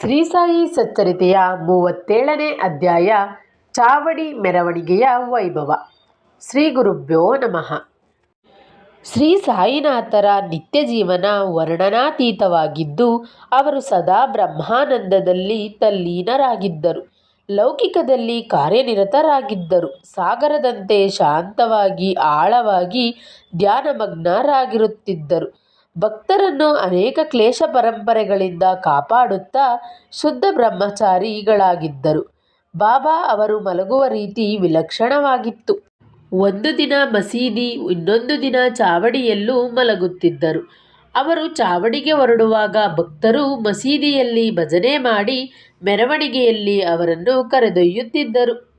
ಶ್ರೀ ಸಾಯಿ ಸಚ್ಚರಿತೆಯ ಮೂವತ್ತೇಳನೇ ಅಧ್ಯಾಯ ಚಾವಡಿ ಮೆರವಣಿಗೆಯ ವೈಭವ. ಶ್ರೀ ಗುರುಭ್ಯೋ ನಮಃ. ಶ್ರೀ ಸಾಯಿನಾಥರ ನಿತ್ಯ ಜೀವನ ವರ್ಣನಾತೀತವಾಗಿದ್ದು, ಅವರು ಸದಾ ಬ್ರಹ್ಮಾನಂದದಲ್ಲಿ ತಲ್ಲೀನರಾಗಿದ್ದರು. ಲೌಕಿಕದಲ್ಲಿ ಕಾರ್ಯನಿರತರಾಗಿದ್ದರು. ಸಾಗರದಂತೆ ಶಾಂತವಾಗಿ, ಆಳವಾಗಿ ಧ್ಯಾನಮಗ್ನರಾಗಿರುತ್ತಿದ್ದರು. ಭಕ್ತರನ್ನು ಅನೇಕ ಕ್ಲೇಶ ಪರಂಪರೆಗಳಿಂದ ಕಾಪಾಡುತ್ತಾ ಶುದ್ಧ ಬ್ರಹ್ಮಚಾರಿಗಳಾಗಿದ್ದರು. ಬಾಬಾ ಅವರು ಮಲಗುವ ರೀತಿ ವಿಲಕ್ಷಣವಾಗಿತ್ತು. ಒಂದು ದಿನ ಮಸೀದಿ, ಇನ್ನೊಂದು ದಿನ ಚಾವಡಿಯಲ್ಲೂ ಮಲಗುತ್ತಿದ್ದರು. ಅವರು ಚಾವಡಿಗೆ ಹೊರಡುವಾಗ ಭಕ್ತರು ಮಸೀದಿಯಲ್ಲಿ ಭಜನೆ ಮಾಡಿ, ಮೆರವಣಿಗೆಯಲ್ಲಿ ಅವರನ್ನು ಕರೆದೊಯ್ಯುತ್ತಿದ್ದರು.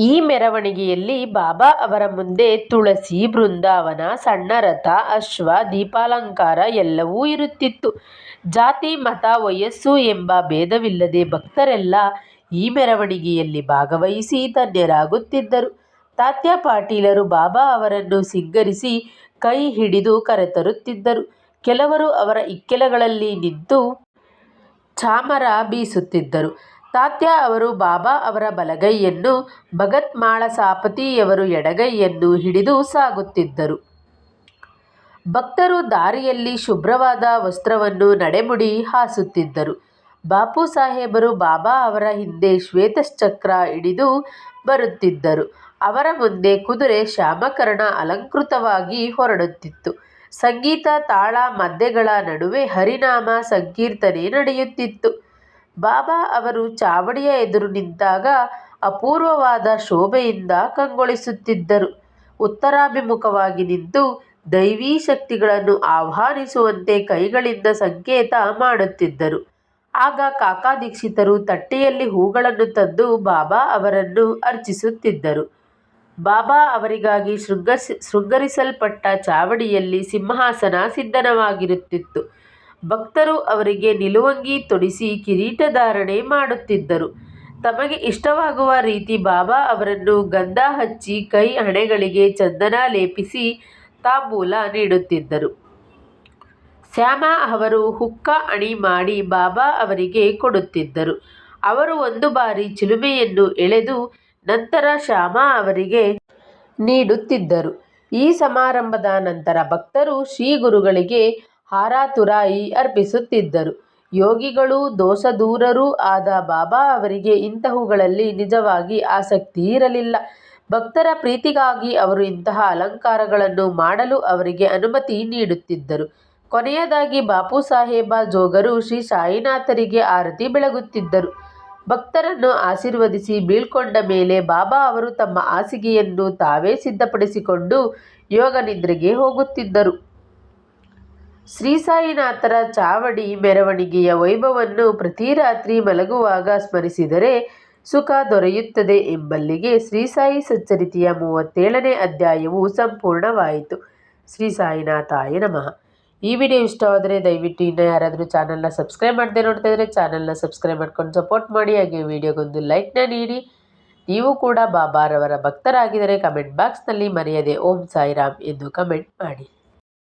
ಈ ಮೆರವಣಿಗೆಯಲ್ಲಿ ಬಾಬಾ ಅವರ ಮುಂದೆ ತುಳಸಿ, ಬೃಂದಾವನ, ಸಣ್ಣ ರಥ, ಅಶ್ವ, ದೀಪಾಲಂಕಾರ ಎಲ್ಲವೂ ಇರುತ್ತಿತ್ತು. ಜಾತಿ, ಮತ, ವಯಸ್ಸು ಎಂಬ ಭೇದವಿಲ್ಲದೆ ಭಕ್ತರೆಲ್ಲ ಈ ಮೆರವಣಿಗೆಯಲ್ಲಿ ಭಾಗವಹಿಸಿ ಧನ್ಯರಾಗುತ್ತಿದ್ದರು. ತಾತ್ಯ ಪಾಟೀಲರು ಬಾಬಾ ಅವರನ್ನು ಸಿಂಗರಿಸಿ ಕೈ ಹಿಡಿದು ಕರೆತರುತ್ತಿದ್ದರು. ಕೆಲವರು ಅವರ ಇಕ್ಕೆಲಗಳಲ್ಲಿ ನಿಂತು ಚಾಮರ ಬೀಸುತ್ತಿದ್ದರು. ತಾತ್ಯ ಅವರು ಬಾಬಾ ಅವರ ಬಲಗೈಯನ್ನು ಭಗತ್ ಮಾಳಸಾಪತಿಯವರು ಎಡಗೈಯನ್ನು ಹಿಡಿದು ಸಾಗುತ್ತಿದ್ದರು. ಭಕ್ತರು ದಾರಿಯಲ್ಲಿ ಶುಭ್ರವಾದ ವಸ್ತ್ರವನ್ನು ನಡೆಮುಡಿ ಹಾಸುತ್ತಿದ್ದರು. ಬಾಪು ಸಾಹೇಬರು ಬಾಬಾ ಅವರ ಹಿಂದೆ ಶ್ವೇತಶ್ಚಕ್ರ ಹಿಡಿದು ಬರುತ್ತಿದ್ದರು. ಅವರ ಮುಂದೆ ಕುದುರೆ ಶ್ಯಾಮಕರ್ಣ ಅಲಂಕೃತವಾಗಿ ಹೊರಡುತ್ತಿತ್ತು. ಸಂಗೀತ ತಾಳ ಮದ್ದೆಗಳ ನಡುವೆ ಹರಿನಾಮ ಸಂಕೀರ್ತನೆ ನಡೆಯುತ್ತಿತ್ತು. ಬಾಬಾ ಅವರು ಚಾವಡಿಯ ಎದುರು ನಿಂತಾಗ ಅಪೂರ್ವವಾದ ಶೋಭೆಯಿಂದ ಕಂಗೊಳಿಸುತ್ತಿದ್ದರು. ಉತ್ತರಾಭಿಮುಖವಾಗಿ ನಿಂತು ದೈವೀ ಶಕ್ತಿಗಳನ್ನು ಆಹ್ವಾನಿಸುವಂತೆ ಕೈಗಳಿಂದ ಸಂಕೇತ ಮಾಡುತ್ತಿದ್ದರು. ಆಗ ಕಾಕಾ ದೀಕ್ಷಿತರು ತಟ್ಟೆಯಲ್ಲಿ ಹೂಗಳನ್ನು ತಂದು ಬಾಬಾ ಅವರನ್ನು ಅರ್ಚಿಸುತ್ತಿದ್ದರು. ಬಾಬಾ ಅವರಿಗಾಗಿ ಶೃಂಗಸ್, ಶೃಂಗರಿಸಲ್ಪಟ್ಟ ಚಾವಡಿಯಲ್ಲಿ ಸಿಂಹಾಸನ ಸಿದ್ಧವಾಗಿರುತ್ತಿತ್ತು ಭಕ್ತರು ಅವರಿಗೆ ನಿಲುವಂಗಿ ತೊಡಿಸಿ ಕಿರೀಟ ಧಾರಣೆ ಮಾಡುತ್ತಿದ್ದರು. ತಮಗೆ ಇಷ್ಟವಾಗುವ ರೀತಿ ಬಾಬಾ ಅವರನ್ನು ಗಂಧ ಹಚ್ಚಿ ಕೈ ಹಣೆಗಳಿಗೆ ಚಂದನ ಲೇಪಿಸಿ ತಾಂಬೂಲ ನೀಡುತ್ತಿದ್ದರು. ಶ್ಯಾಮ ಅವರು ಹುಕ್ಕ ಅಣಿ ಮಾಡಿ ಬಾಬಾ ಅವರಿಗೆ ಕೊಡುತ್ತಿದ್ದರು. ಅವರು ಒಂದು ಬಾರಿ ಚಿಲುಮೆಯನ್ನು ಎಳೆದು ನಂತರ ಶ್ಯಾಮ ಅವರಿಗೆ ನೀಡುತ್ತಿದ್ದರು. ಈ ಸಮಾರಂಭದ ನಂತರ ಭಕ್ತರು ಶ್ರೀ ಗುರುಗಳಿಗೆ ಹಾರ ತುರಾಯಿ ಅರ್ಪಿಸುತ್ತಿದ್ದರು. ಯೋಗಿಗಳೂ ದೋಷದೂರರೂ ಆದ ಬಾಬಾ ಅವರಿಗೆ ಇಂತಹವುಗಳಲ್ಲಿ ನಿಜವಾಗಿ ಆಸಕ್ತಿ ಇರಲಿಲ್ಲ. ಭಕ್ತರ ಪ್ರೀತಿಗಾಗಿ ಅವರು ಇಂತಹ ಅಲಂಕಾರಗಳನ್ನು ಮಾಡಲು ಅವರಿಗೆ ಅನುಮತಿ ನೀಡುತ್ತಿದ್ದರು. ಕೊನೆಯದಾಗಿ ಬಾಪು ಸಾಹೇಬ ಜೋಗರು ಶ್ರೀ ಸಾಯಿನಾಥರಿಗೆ ಆರತಿ ಬೆಳಗುತ್ತಿದ್ದರು. ಭಕ್ತರನ್ನು ಆಶೀರ್ವದಿಸಿ ಬೀಳ್ಕೊಂಡ ಮೇಲೆ ಬಾಬಾ ಅವರು ತಮ್ಮ ಹಾಸಿಗೆಯನ್ನು ತಾವೇ ಸಿದ್ಧಪಡಿಸಿಕೊಂಡು ಯೋಗ ನಿದ್ರೆಗೆ ಹೋಗುತ್ತಿದ್ದರು. ಶ್ರೀ ಸಾಯಿನಾಥರ ಚಾವಡಿ ಮೆರವಣಿಗೆಯ ವೈಭವವನ್ನು ಪ್ರತಿ ರಾತ್ರಿ ಮಲಗುವಾಗ ಸ್ಮರಿಸಿದರೆ ಸುಖ ದೊರೆಯುತ್ತದೆ ಎಂಬಲ್ಲಿಗೆ ಶ್ರೀ ಸಾಯಿ ಸಚ್ಚರಿತೆಯ ಮೂವತ್ತೇಳನೇ ಅಧ್ಯಾಯವು ಸಂಪೂರ್ಣವಾಯಿತು. ಶ್ರೀ ಸಾಯಿನಾಥಾಯ ನಮಃ. ಈ ವಿಡಿಯೋ ಇಷ್ಟವಾದರೆ ದಯವಿಟ್ಟು ಇನ್ನೂ ಯಾರಾದರೂ ಚಾನಲ್ನ ಸಬ್ಸ್ಕ್ರೈಬ್ ಮಾಡದೆ ನೋಡ್ತಾ ಇದ್ದರೆ ಚಾನಲ್ನ ಸಬ್ಸ್ಕ್ರೈಬ್ ಮಾಡ್ಕೊಂಡು ಸಪೋರ್ಟ್ ಮಾಡಿ, ಹಾಗೆ ವಿಡಿಯೋಗೊಂದು ಲೈಕ್ನ ನೀಡಿ. ನೀವು ಕೂಡ ಬಾಬಾರವರ ಭಕ್ತರಾಗಿದ್ದರೆ ಕಮೆಂಟ್ ಬಾಕ್ಸ್ನಲ್ಲಿ ಮರೆಯದೆ ಓಂ ಸಾಯಿರಾಮ್ ಎಂದು ಕಮೆಂಟ್ ಮಾಡಿ.